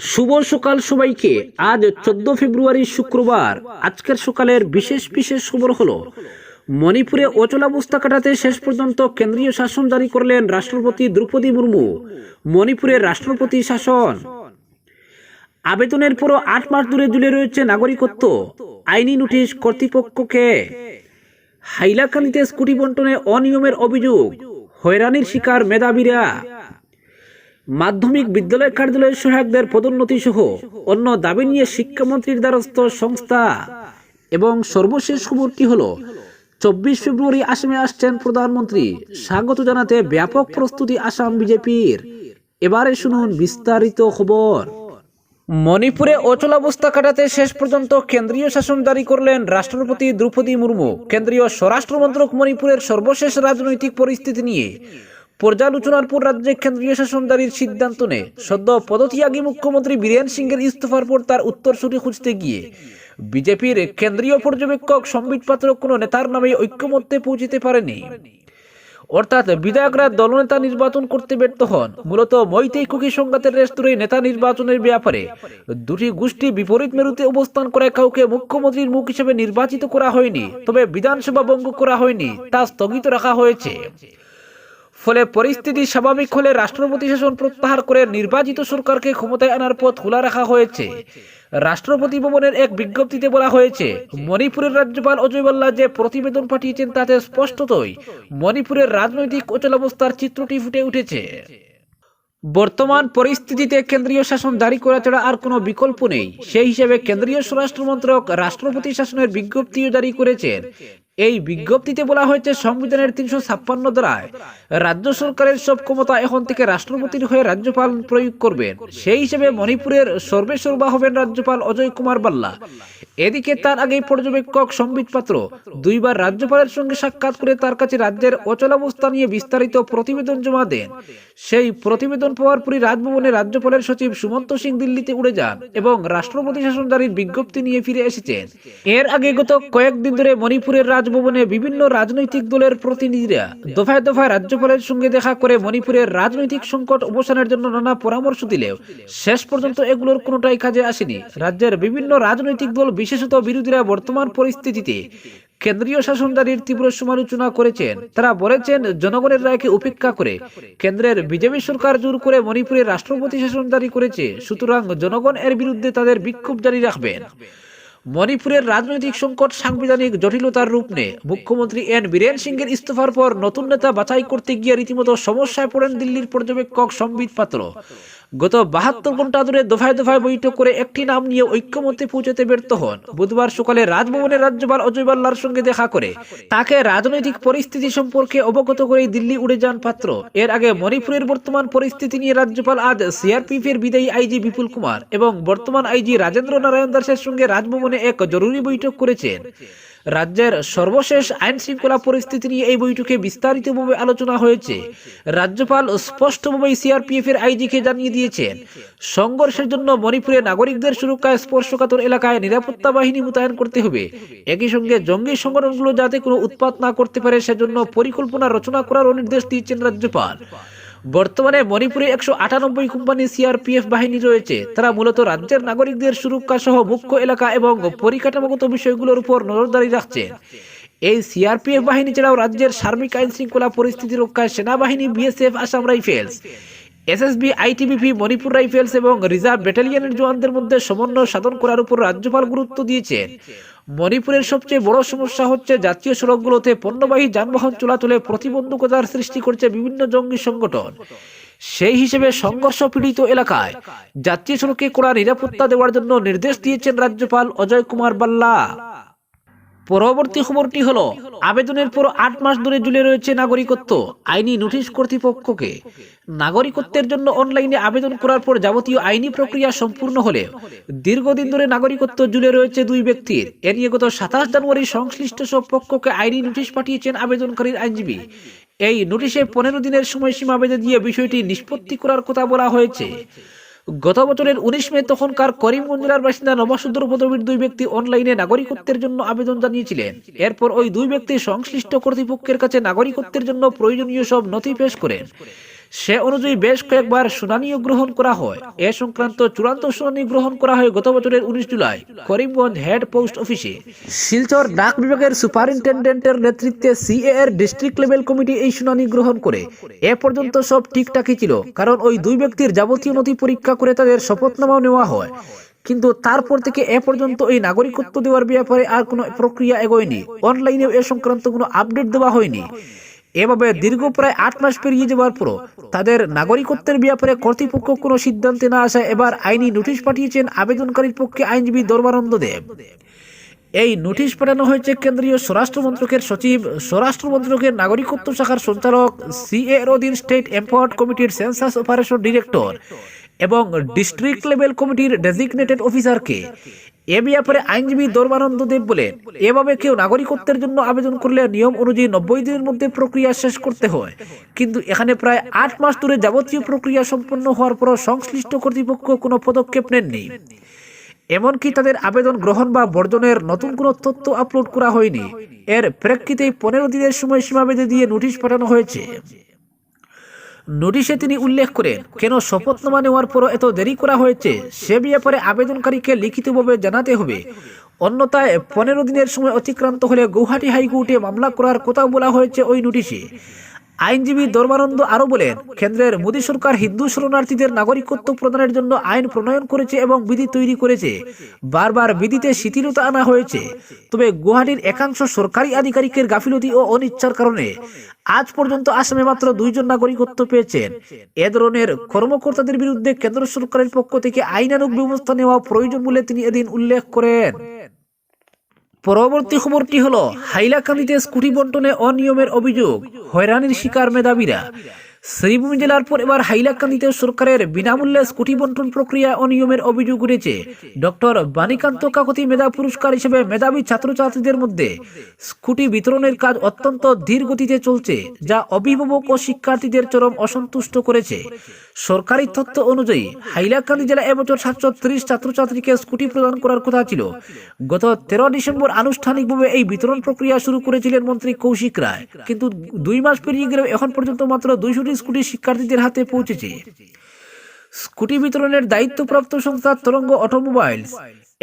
শুভ সকাল সবাইকে। আজ চোদ্দ ফেব্রুয়ারি শুক্রবার। আজকের সকালের বিশেষ বিশেষ খবর হলো, মণিপুরে অচলাবস্থা কাটাতে শেষ পর্যন্ত কেন্দ্রীয় শাসন জারি করলেন রাষ্ট্রপতি দ্রৌপদী মুর্মু, মণিপুরের রাষ্ট্রপতি শাসন। আবেদনের পরও আট মাস দূরে ঝুলে রয়েছে নাগরিকত্ব। আইনি নোটিশ কর্তৃপক্ষকে। হাইলাকান্দিতে স্কুটি বন্টনে অনিয়মের অভিযোগ। হয়রানির শিকার মেধাবীরা। মাধ্যমিক বিদ্যালয় কার্যালয়ের সহায়কদের পদোন্নতি সহ অন্য দাবি নিয়ে শিক্ষামন্ত্রীর দ্বারস্থ সংস্থা। এবং সর্বশেষ খবরটি হলো, চব্বিশ ফেব্রুয়ারি আসামে আসছেন প্রধানমন্ত্রী। স্বাগত জানাতে ব্যাপক প্রস্তুতি আসাম বিজেপির। এবারে শুনুন বিস্তারিত খবর। মণিপুরে অচলাবস্থা কাটাতে শেষ পর্যন্ত কেন্দ্রীয় শাসন জারি করলেন রাষ্ট্রপতি দ্রৌপদী মুর্মু। কেন্দ্রীয় স্বরাষ্ট্রমন্ত্রক মণিপুরের সর্বশেষ রাজনৈতিক পরিস্থিতি নিয়ে পর্যালোচনার পর রাজ্যে কেন্দ্রীয় শাসন সিদ্ধান্ত নেয়। সদ্য পদত্যাগী মুখ্যমন্ত্রী বীরেন সিংয়ের ইস্তফার পর তার উত্তরসূরি খুঁজতে গিয়ে বিজেপির কেন্দ্রীয় পর্যবেক্ষক সম্বিত পাত্র কোনো নেতার নামে ঐক্যমত্যে পৌঁছতে পারেনি। অর্থাৎ বিধায়করা দলনেতা নির্বাচন করতে ব্যর্থ হন। মূলত মৈতেই কুকি সংঘাতের রেস্তোরাঁ নেতা নির্বাচনের ব্যাপারে দুটি গোষ্ঠী বিপরীত মেরুতে অবস্থান করে কাউকে মুখ্যমন্ত্রীর মুখ হিসেবে নির্বাচিত করা হয়নি, তবে বিধানসভা ভঙ্গ করা হয়নি, তা স্থগিত রাখা হয়েছে। ফলে পরিস্থিতি স্বাভাবিক হলে রাষ্ট্রপতি শাসন প্রত্যাহার করে নির্বাচিত সরকারকে ক্ষমতায় আনার পথ খোলা রাখা হয়েছে। রাষ্ট্রপতি ভবনের এক বিজ্ঞপ্তিতে বলা হয়েছে, মণিপুরের রাজ্যপাল অজয় বাল্লা যে প্রতিবেদন পাঠিয়েছেন তাতে স্পষ্টতই মণিপুরের রাজনৈতিক অচলাবস্থার চিত্রটি ফুটে উঠেছে। বর্তমান পরিস্থিতিতে কেন্দ্রীয় শাসন জারি করা ছাড়া আর কোনো বিকল্প নেই। সেই হিসেবে কেন্দ্রীয় স্বরাষ্ট্র মন্ত্রক রাষ্ট্রপতি শাসনের বিজ্ঞপ্তিও জারি করেছেন। এই বিজ্ঞপ্তিতে বলা হয়েছে, সংবিধানের তিনশো ছাপ্পান্ন দ্বারায় রাজ্য সরকারের সব ক্ষমতা এখন থেকে রাষ্ট্রপতির হয়ে রাজ্যপাল প্রয়োগ করবেন। সেই হিসেবে মণিপুরের সর্বেসর্বা হবেন রাজ্যপাল অজয় কুমার বাল্লা। এদিকে তার আগেই পর্যবেক্ষক সম্বিত পাত্র দুইবার রাজ্যপালের সঙ্গে সাক্ষাৎ করে তার কাছে রাজ্যের অচলাবস্থা নিয়ে বিস্তারিত প্রতিবেদন জমা দেন। সেই প্রতিবেদন পাওয়ার পরই রাজভবনে রাজ্যপালের সচিব সুমন্ত সিং দিল্লিতে উড়ে যান এবং রাষ্ট্রপতি শাসন জারির বিজ্ঞপ্তি নিয়ে ফিরে এসেছেন। এর আগে গত কয়েকদিন ধরে মণিপুরের রাজভবনে বিভিন্ন রাজনৈতিক দলের প্রতিনিধিরা দফায় দফায় রাজ্যপালের সঙ্গে দেখা করে মণিপুরের রাজনৈতিক সংকট অবসানের জন্য নানা পরামর্শ দিলেও শেষ পর্যন্ত এগুলোর কোনোটাই কাজে আসেনি। রাজ্যের বিভিন্ন রাজনৈতিক দল, বিশেষত বিরোধীরা বর্তমান পরিস্থিতিতে কেন্দ্রীয় শাসন জারির তীব্র সমালোচনা করেছেন। তারা বলেছেন, জনগণের রায়কে উপেক্ষা করে কেন্দ্রের বিজেপি সরকার জোর করে মণিপুরের রাষ্ট্রপতি শাসন জারি করেছে। সুতরাং জনগণ এর বিরুদ্ধে তাদের বিক্ষোভ জারি রাখবেন। মণিপুরের রাজনৈতিক সংকট সাংবিধানিক জটিলতার রূপ নেয় মুখ্যমন্ত্রী এন বীরেন সিংয়ের ইস্তফার পর নতুন নেতা বাছাই করতে গিয়ে রীতিমতো সমস্যায় পড়েন দিল্লির পর্যবেক্ষক সম্বিত পাত্র। গত বাহাত্তর ঘণ্টা ধরে দফায় দফায় বৈঠক করে একটি নাম নিয়ে ঐক্যমত্যে পৌঁছাতে ব্যর্থ হন। বুধবার সকালে রাজভবনের রাজ্যপাল অজয় বাল্লার সঙ্গে দেখা করে তাকে রাজনৈতিক পরিস্থিতি সম্পর্কে অবগত করে দিল্লি উড়ে যান পাত্র। এর আগে মণিপুরের বর্তমান পরিস্থিতি নিয়ে রাজ্যপাল আজ সিআরপিএফ এর বিদায়ী আইজি বিপুল কুমার এবং বর্তমান আইজি রাজেন্দ্র নারায়ণ দাসের সঙ্গে রাজভবনে এক জরুরি বৈঠক করেছেন। রাজ্যের সর্বশেষ আইন শৃঙ্খলা পরিস্থিতি নিয়ে এই বৈঠকে বিস্তারিতভাবে আলোচনা হয়েছে। রাজ্যপাল স্পষ্টভাবে সিআরপিএফ এর আইজিকে জানিয়ে দিয়েছেন, সংঘর্ষের জন্য মণিপুরে নাগরিকদের সুরক্ষায় স্পর্শকাতর এলাকায় নিরাপত্তা বাহিনী মোতায়েন করতে হবে। একই সঙ্গে জঙ্গি সংগঠনগুলো যাতে কোনো উৎপাত না করতে পারে, সেজন্য পরিকল্পনা রচনা করারও নির্দেশ দিয়েছেন রাজ্যপাল। বর্তমানে মণিপুরে একশো আটানব্বই কোম্পানি সিআরপিএফ বাহিনী রয়েছে। তারা মূলত রাজ্যের নাগরিকদের সুরক্ষা সহ মুখ্য এলাকা এবং পরিকাঠামোগত বিষয়গুলোর উপর নজরদারি রাখছেন এই সিআরপিএফ বাহিনী ছাড়াও রাজ্যের সার্বিক আইন শৃঙ্খলা পরিস্থিতি রক্ষায় সেনাবাহিনী BSF Assam rifles SSB ITBP Manipur rifles এবং রিজার্ভ ব্যাটালিয়নের জওয়ানদের মধ্যে সমন্বয় সাধন করার উপর রাজ্যপাল গুরুত্ব দিয়েছেন। মণিপুরের সবচেয়ে বড় সমস্যা হচ্ছে জাতীয় সড়কগুলোতে পণ্যবাহী যানবাহন চলাচলে প্রতিবন্ধকতার সৃষ্টি করছে বিভিন্ন জঙ্গি সংগঠন। সেই হিসেবে সংঘর্ষ পীড়িত এলাকায় জাতীয় সড়কে কড়া নিরাপত্তা দেওয়ার জন্য নির্দেশ দিয়েছেন রাজ্যপাল অজয় কুমার বাল্লা। পরবর্তী খবরটি হলো, আবেদনের পর আট মাস ধরে ঝুলে রয়েছে নাগরিকত্ব, আইনি নোটিশ কর্তৃপক্ষকে। নাগরিকত্বের জন্য অনলাইনে আবেদন করার পর যাবতীয় আইনি প্রক্রিয়া সম্পূর্ণ হলে দীর্ঘদিন ধরে নাগরিকত্ব ঝুলে রয়েছে দুই ব্যক্তির। এ নিয়ে গত সাতাশ জানুয়ারি সংশ্লিষ্ট সব পক্ষকে আইনি নোটিশ পাঠিয়েছেন আবেদনকারীর আইনজীবী। এই নোটিশে পনেরো দিনের সময়সীমা বেঁধে দিয়ে বিষয়টি নিষ্পত্তি করার কথা বলা হয়েছে। গত বছরের উনিশ মে তখনকার করিমগঞ্জ জেলার বাসিন্দা নবাসুদ্দর পদবীর দুই ব্যক্তি অনলাইনে নাগরিকত্বের জন্য আবেদন জানিয়েছিলেন। এরপর ওই দুই ব্যক্তি সংশ্লিষ্ট কর্তৃপক্ষের কাছে নাগরিকত্বের জন্য প্রয়োজনীয় সব নথি পেশ করেন। সে অনুযায়ী বেশ কয়েকবার শুনানিও গ্রহণ করা হয়। এ সংক্রান্ত চূড়ান্ত শুনানি গ্রহণ করা হয় গত বছরের উনিশ জুলাই, করিমগঞ্জ হেড পোস্ট অফিসে। শিলচর ডাক বিভাগের সুপারিনটেন্ডেন্টের নেতৃত্বে সিএ এর ডিস্ট্রিক্ট লেভেল কমিটি এই শুনানি গ্রহণ করে। এ পর্যন্ত সব ঠিকঠাকই ছিল, কারণ ওই দুই ব্যক্তির যাবতীয় নথি পরীক্ষা করে তাদের শপথনামাও নেওয়া হয়। কিন্তু তারপর থেকে এ পর্যন্ত এই নাগরিকত্ব দেওয়ার ব্যাপারে আর কোনো প্রক্রিয়া এগোয়নি। অনলাইনেও এ সংক্রান্ত কোনো আপডেট দেওয়া হয়নি। এভাবে দীর্ঘ প্রায় আট মাস পেরিয়ে যাওয়ার পরও তাদের নাগরিকত্বের ব্যাপারে কর্তৃপক্ষ কোনো সিদ্ধান্তে না আসা এবার আইনি নোটিশ পাঠিয়েছেন আবেদনকারীর পক্ষে আইনজীবী দরবানন্দ দেব। এই নোটিশ পাঠানো হয়েছে কেন্দ্রীয় স্বরাষ্ট্র মন্ত্রকের সচিব, স্বরাষ্ট্র মন্ত্রকের নাগরিকত্ব শাখার সঞ্চালক সিএ এর অধীন স্টেট এম্পাওয়ার্ড কমিটির সেন্সাস অপারেশন ডিরেক্টর এবং ডিস্ট্রিক্ট লেভেল কমিটির ডেজিগনেটেড অফিসারকে এ ব্যাপারে আইনজীবী দরবানন্দ দেব বলেন এভাবে কেউ নাগরিকত্বের জন্য আবেদন করলে নিয়ম অনুযায়ী নব্বই দিনের মধ্যে প্রক্রিয়া শেষ করতে হয়। কিন্তু এখানে প্রায় আট মাস ধরে যাবতীয় প্রক্রিয়া সম্পন্ন হওয়ার পরও সংশ্লিষ্ট কর্তৃপক্ষ কোনো পদক্ষেপ নেননি। এমনকি তাদের আবেদন গ্রহণ বা বর্জনের নতুন কোনো তথ্য আপলোড করা হয়নি। এর প্রেক্ষিতে পনেরো দিনের সময় সীমা বেঁধে দিয়ে নোটিশ পাঠানো হয়েছে। নোটিশে তিনি উল্লেখ করেন, কেন শপথনামা নেওয়ার পরও এত দেরি করা হয়েছে? সে ব্যাপারে আবেদনকারীকে লিখিতভাবে জানাতে হবে। অন্যথায় পনেরো দিনের সময় অতিক্রান্ত হলে গৌহাটি হাইকোর্টে মামলা করার কথা বলা হয়েছে ওই নোটিশে। আইনজীবী দরবানন্দ আরও বলেন, কেন্দ্রের মোদী সরকার হিন্দু শরণার্থীদের নাগরিকত্ব প্রদানের জন্য আইন প্রণয়ন করেছে এবং বিধি তৈরি করেছে। বারবার বিধিতে শিথিলতা আনা হয়েছে। তবে গুয়াহাটির একাংশ সরকারি আধিকারিকের গাফিলতি ও অনিচ্ছার কারণে আজ পর্যন্ত আসামে মাত্র দুইজন নাগরিকত্ব পেয়েছেন। এ ধরনের কর্মকর্তাদের বিরুদ্ধে কেন্দ্র সরকারের পক্ষ থেকে আইনানুগ ব্যবস্থা নেওয়া প্রয়োজন বলে তিনি এদিন উল্লেখ করেন। পরবর্তী খবরটি হলো হাইলাকান্দিতে স্কুটি বন্টনে অনিয়মের অভিযোগ হয়রানির শিকার মেধাবীরা। শ্রীভূমি জেলার পর এবার হাইলাকান্দিতে সরকারের বিনামূল্যে স্কুটি বন্টন প্রক্রিয়া অনিয়মের অভিযোগ উঠেছে। ডক্টর বাণীকান্ত কাকতি মেধা পুরস্কার হিসেবে মেধাবী ছাত্রছাত্রীদের মধ্যে স্কুটি বিতরণের কাজ অত্যন্ত ধীর গতিতে চলছে, যা অভিভাবক ও শিক্ষার্থীদের চরম অসন্তুষ্ট করেছে। সরকারি তথ্য অনুযায়ী, হাইলাকান্দি জেলা এবছর সাতশো ত্রিশ ছাত্রছাত্রীকে স্কুটি প্রদান করার কথা ছিল। গত তেরো ডিসেম্বর আনুষ্ঠানিকভাবে এই বিতরণ প্রক্রিয়া শুরু করেছিলেন মন্ত্রী কৌশিক রায়। কিন্তু দুই মাস পেরিয়ে গেলেও এখন পর্যন্ত মাত্র দুইশোটি স্কুটি শিক্ষার্থীদের হাতে পৌঁছেছে। স্কুটি বিতরণের দায়িত্বপ্রাপ্ত সংস্থা তরঙ্গ অটোমোবাইলস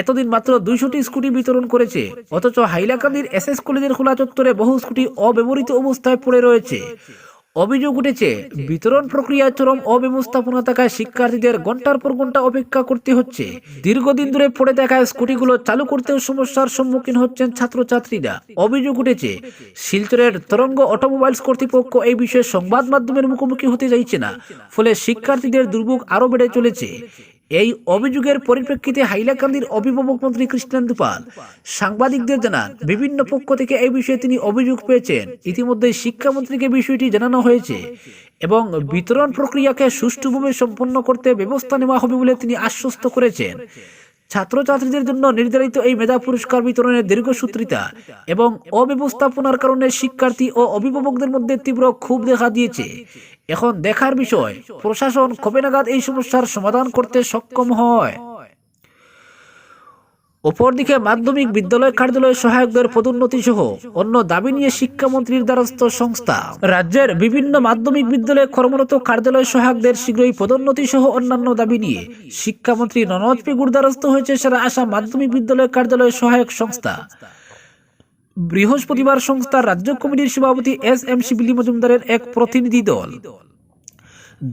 এতদিন মাত্র দুইশোটি স্কুটি বিতরণ করেছে, অথচ হাইলাকান্দির এস এস কলেজের খোলা চত্বরে বহু স্কুটি অব্যবহৃত অবস্থায় পড়ে রয়েছে। অভিযোগ উঠেছে, বিতরণ প্রক্রিয়ায় চরম অব্যবস্থাপনা থাকায় শিক্ষার্থীদের ঘণ্টার পর ঘণ্টা অপেক্ষা করতে হচ্ছে। দীর্ঘদিন ধরে পড়ে থাকায় স্কুটিগুলো চালু করতেও সমস্যার সম্মুখীন হচ্ছেন ছাত্রছাত্রীরা। অভিযোগ উঠেছে, শিলচরের তরঙ্গ অটোমোবাইলস কর্তৃপক্ষ এই বিষয়ে সংবাদ মাধ্যমের মুখোমুখি হতে চাইছে না। ফলে শিক্ষার্থীদের দুর্ভোগ আরও বেড়ে চলেছে। এই অভিযোগের পরিপ্রেক্ষিতে হাইলাকান্দির অভিভাবক মন্ত্রী কৃষ্ণেন্দু পাল সাংবাদিকদের জানান, বিভিন্ন পক্ষ থেকে এই বিষয়ে তিনি অভিযোগ পেয়েছেন। ইতিমধ্যে শিক্ষামন্ত্রীকে বিষয়টি জানানো হয়েছে এবং বিতরণ প্রক্রিয়াকে সুষ্ঠুভাবে সম্পন্ন করতে ব্যবস্থা নেওয়া হবে বলে তিনি আশ্বস্ত করেছেন। ছাত্রছাত্রীদের জন্য নির্ধারিত এই মেধা পুরস্কার বিতরণের দীর্ঘসূত্রিতা এবং অব্যবস্থাপনার কারণে শিক্ষার্থী ও অভিভাবকদের মধ্যে তীব্র ক্ষোভ দেখা দিয়েছে। এখন দেখার বিষয়, প্রশাসন কবে নাগাদ এই সমস্যার সমাধান করতে সক্ষম হয়। অপরদিকে মাধ্যমিক বিদ্যালয় কার্যালয় সহায়কদের পদোন্নতি সহ অন্য দাবি নিয়ে শিক্ষামন্ত্রীর দ্বারস্থ সংস্থা। রাজ্যের বিভিন্ন মাধ্যমিক বিদ্যালয়ে কর্মরত কার্যালয় সহায়কদের শীঘ্রই পদোন্নতি সহ অন্যান্য দাবি নিয়ে শিক্ষামন্ত্রী ননজ পেগুর দ্বারস্থ হয়েছে সারা আসাম মাধ্যমিক বিদ্যালয় কার্যালয় সহায়ক সংস্থা। বৃহস্পতিবার সংস্থার রাজ্য কমিটির সভাপতি এস এম শিবিলি মজুমদারের এক প্রতিনিধি দল।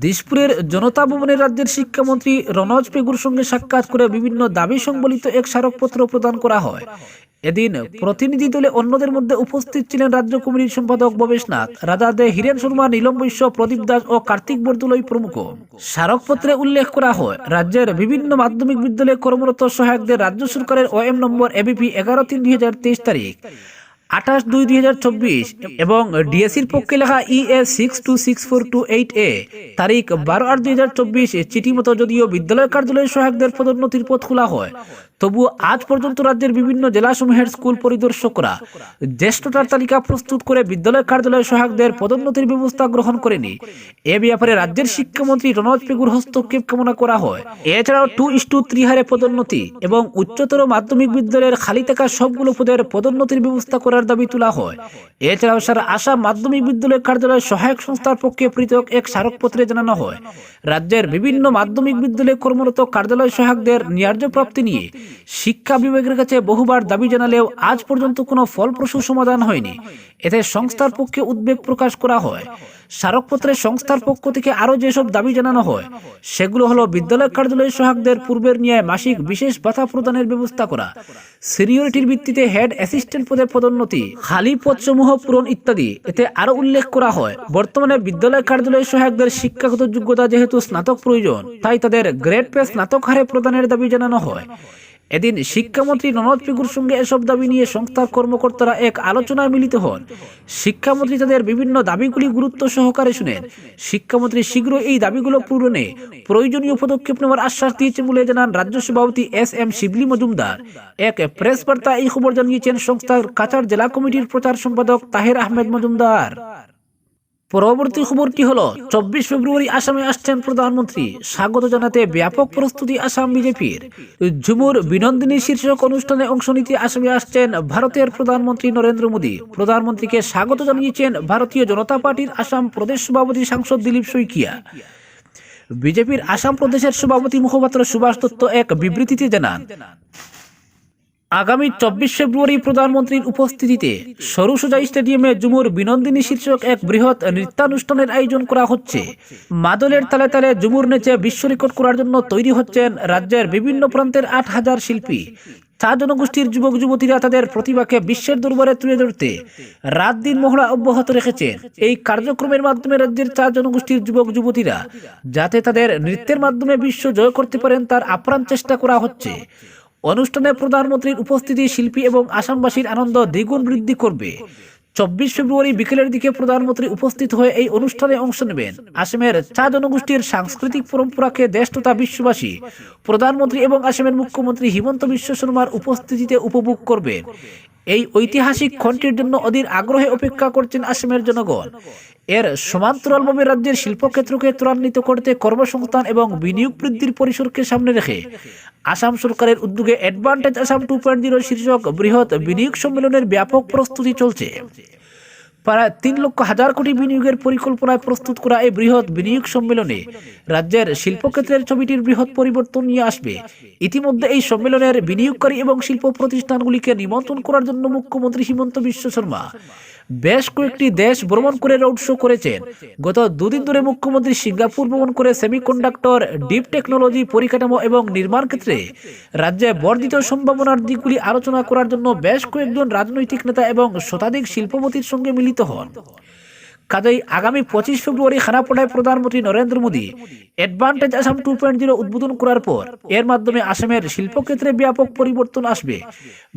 দিশপুরের জনতা ভবনের রাজ্যের শিক্ষামন্ত্রী রনজ পেগুর সঙ্গে সাক্ষাৎ করে বিভিন্ন দাবি সংবলিত এক স্মারকপত্র প্রদান করা হয়। এদিন প্রতিনিধি দলে অন্যদের মধ্যে উপস্থিত ছিলেন রাজ্য কমিটির সম্পাদক ভবেশ নাথ, রাজা দে হীরেন শর্মা, নীলম বৈশ্য, প্রদীপ দাস ও কার্তিক বরদুলই প্রমুখ। স্মারকপত্রে উল্লেখ করা হয়, রাজ্যের বিভিন্ন মাধ্যমিক বিদ্যালয়ে কর্মরত সহায়কদের রাজ্য সরকারের ওএম নম্বর এবিপি এগারো তিন দুই তারিখ। আঠাশ দুই দুই হাজার চব্বিশ এবং ডিএসির পক্ষে লেখা ই A six two six four two eight এ তারিখ বারো আট দুই হাজার চব্বিশ চিঠি মতো যদিও বিদ্যালয় কার্যালয় সহায়কদের পদোন্নতির পথ খোলা হয়। তবুও আজ পর্যন্ত রাজ্যের বিভিন্ন জেলাসমূহের স্কুল পরিদর্শকরা জ্যেষ্ঠতার তালিকা প্রস্তুত করে বিদ্যালয় কার্যালয় সহায়কদের পদোন্নতির ব্যবস্থা গ্রহণ করেনি। এ ব্যাপারে রাজ্যের শিক্ষামন্ত্রী রনজ পেগুর হস্তক্ষেপ কামনা করা হয়। এছাড়াও টু ইস টু পদোন্নতি এবং উচ্চতর মাধ্যমিক বিদ্যালয়ের খালি থাকা সবগুলো পদের পদোন্নতির ব্যবস্থা করার করার দাবি তোলা হয়। এছাড়াও সারা আসাম মাধ্যমিক বিদ্যালয় কার্যালয় সহায়ক সংস্থার পক্ষে পৃথক এক স্মারকপত্রে জানানো হয়। রাজ্যের বিভিন্ন মাধ্যমিক বিদ্যালয়ে কর্মরত কার্যালয় সহায়কদের ন্যায্য প্রাপ্তি নিয়ে শিক্ষা বিভাগের কাছে বহুবার দাবি জানালেও আজ পর্যন্ত কোনো ফলপ্রসূ সমাধান হয়নি। এতে সংস্থার পক্ষে উদ্বেগ প্রকাশ করা হয়। স্মারকপত্রে সংস্থার পক্ষ থেকে আরও যেসব দাবি জানানো হয়, সেগুলো হলো বিদ্যালয় কার্যালয় সহায়কদের পূর্বের নিয়ে মাসিক বিশেষ ভাতা প্রদানের ব্যবস্থা করা, সিনিয়রিটির ভিত্তিতে হেড অ্যাসিস্ট্যান্ট পদে পদোন্নতি খালি পদসমূহ পূরণ ইত্যাদি। এতে আরও উল্লেখ করা হয়, বর্তমানে বিদ্যালয় কার্যালয় সহায়কদের শিক্ষাগত যোগ্যতা যেহেতু স্নাতক প্রয়োজন, তাই তাদের গ্রেড পে স্নাতক হারে প্রদানের দাবি জানানো হয়। এদিন শিক্ষামন্ত্রী ননদ পিকুর সঙ্গে এসব দাবি নিয়ে সংস্থার কর্মকর্তারা এক আলোচনায় মিলিত হন। শিক্ষামন্ত্রী তাদের বিভিন্ন দাবিগুলি গুরুত্ব সহকারে শুনেন। শিক্ষামন্ত্রী শীঘ্র এই দাবিগুলো পূরণে প্রয়োজনীয় পদক্ষেপ নেওয়ার আশ্বাস দিয়েছেন বলে জানান রাজ্য সভাপতি এস এম শিবলি মজুমদার। এক প্রেস বার্তা এই খবর জানিয়েছেন সংস্থার কাছাড় জেলা কমিটির প্রচার সম্পাদক তাহের আহমেদ মজুমদার। পরবর্তী খবরটি হলো, চব্বিশ ফেব্রুয়ারি আসামে আসছেন প্রধানমন্ত্রী। স্বাগত জানাতে ব্যাপক প্রস্তুতি আসাম বিজেপির। ঝুমুর বিনন্দিনী শীর্ষক অনুষ্ঠানে অংশ নিতে আসামে আসছেন ভারতের প্রধানমন্ত্রী নরেন্দ্র মোদী। প্রধানমন্ত্রীকে স্বাগত জানিয়েছেন ভারতীয় জনতা পার্টির আসাম প্রদেশ সভাপতি সাংসদ দিলীপ শইকিয়া। বিজেপির আসাম প্রদেশের সভাপতি মুখপাত্র সুভাষ দত্ত এক বিবৃতিতে জানান আগামী চব্বিশ ফেব্রুয়ারি প্রধানমন্ত্রীর উপস্থিতিতে সরুসজা স্টেডিয়ামে জুমুর বিনন্দিনী শীর্ষক এক বৃহৎ নৃত্যানুষ্ঠানের আয়োজন করা হচ্ছে। মাদলের তালে তালে জুমুর নেচে বিশ্ব রেকর্ড করার জন্য তৈরি হচ্ছেন রাজ্যের বিভিন্ন প্রান্তের আট হাজার শিল্পী। চা জনগোষ্ঠীর যুবক যুবতীরা তাদের প্রতিভাকে বিশ্বের দরবারে তুলে ধরতে রাত দিন মহড়া অব্যাহত রেখেছেন। এই কার্যক্রমের মাধ্যমে রাজ্যের চা জনগোষ্ঠীর যুবক যুবতীরা যাতে তাদের নৃত্যের মাধ্যমে বিশ্ব জয় করতে পারেন তার আপ্রাণ চেষ্টা করা হচ্ছে। অনুষ্ঠানে প্রধানমন্ত্রীর উপস্থিতি, শিল্পী এবং আসামবাসীর আনন্দ দ্বিগুণ বৃদ্ধি করবে। চব্বিশ ফেব্রুয়ারি বিকেলের দিকে প্রধানমন্ত্রী উপস্থিত হয়ে এই অনুষ্ঠানে অংশ নেবেন। আসামের চা জনগোষ্ঠীর সাংস্কৃতিক পরম্পরাকে দেশ তথা বিশ্ববাসী, প্রধানমন্ত্রী এবং আসামের মুখ্যমন্ত্রী হিমন্ত বিশ্ব শর্মার উপস্থিতিতে উপভোগ করবেন। এই ঐতিহাসিক ক্ষণটির জন্য অধীর আগ্রহে অপেক্ষা করছেন আসামের জনগণ। এর সমান্তরালভাবে রাজ্যের শিল্পক্ষেত্রকে ত্বরান্বিত করতে কর্মসংস্থান এবং বিনিয়োগ বৃদ্ধির পরিসরকে সামনে রেখে আসাম সরকারের উদ্যোগে advantage Assam two point zero শীর্ষক বৃহৎ বিনিয়োগ সম্মেলনের ব্যাপক প্রস্তুতি চলছে। প্রায় তিন লক্ষ হাজার কোটি বিনিয়োগের পরিকল্পনায় প্রস্তুত করা এই বৃহৎ বিনিয়োগ সম্মেলনে রাজ্যের শিল্পক্ষেত্রের ছবিটির বৃহৎ পরিবর্তন নিয়ে আসবে। ইতিমধ্যে এই সম্মেলনের বিনিয়োগকারী এবং শিল্প প্রতিষ্ঠানগুলিকে নিমন্ত্রণ করার জন্য মুখ্যমন্ত্রী হিমন্ত বিশ্ব শর্মা বেশ কয়েকটি দেশ ভ্রমণ করে রোড শো করেছেন গত দুদিন ধরে মুখ্যমন্ত্রী সিঙ্গাপুর ভ্রমণ করে সেমিকন্ডাক্টর ডিপ টেকনোলজি পরিকাঠামো এবং নির্মাণ ক্ষেত্রে রাজ্যে বর্ধিত সম্ভাবনার দিকগুলি আলোচনা করার জন্য বেশ কয়েকজন রাজনৈতিক নেতা এবং শতাধিক শিল্পপতির সঙ্গে মিলিত হন। কাজেই আগামী পঁচিশ ফেব্রুয়ারি খানাপড়ায় প্রধানমন্ত্রী নরেন্দ্র মোদী অ্যাডভান্টেজ আসাম টু উদ্বোধন করার পর এর মাধ্যমে আসামের শিল্পক্ষেত্রে ব্যাপক পরিবর্তন আসবে।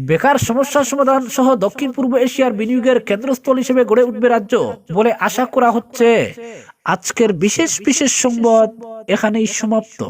বেকার সমস্যার সমাধান সহ দক্ষিণ পূর্ব এশিয়ার বিনিয়োগের কেন্দ্রস্থল হিসেবে গড়ে উঠবে রাজ্য বলে আশা করা হচ্ছে। আজকের বিশেষ বিশেষ সংবাদ এখানেই সমাপ্ত।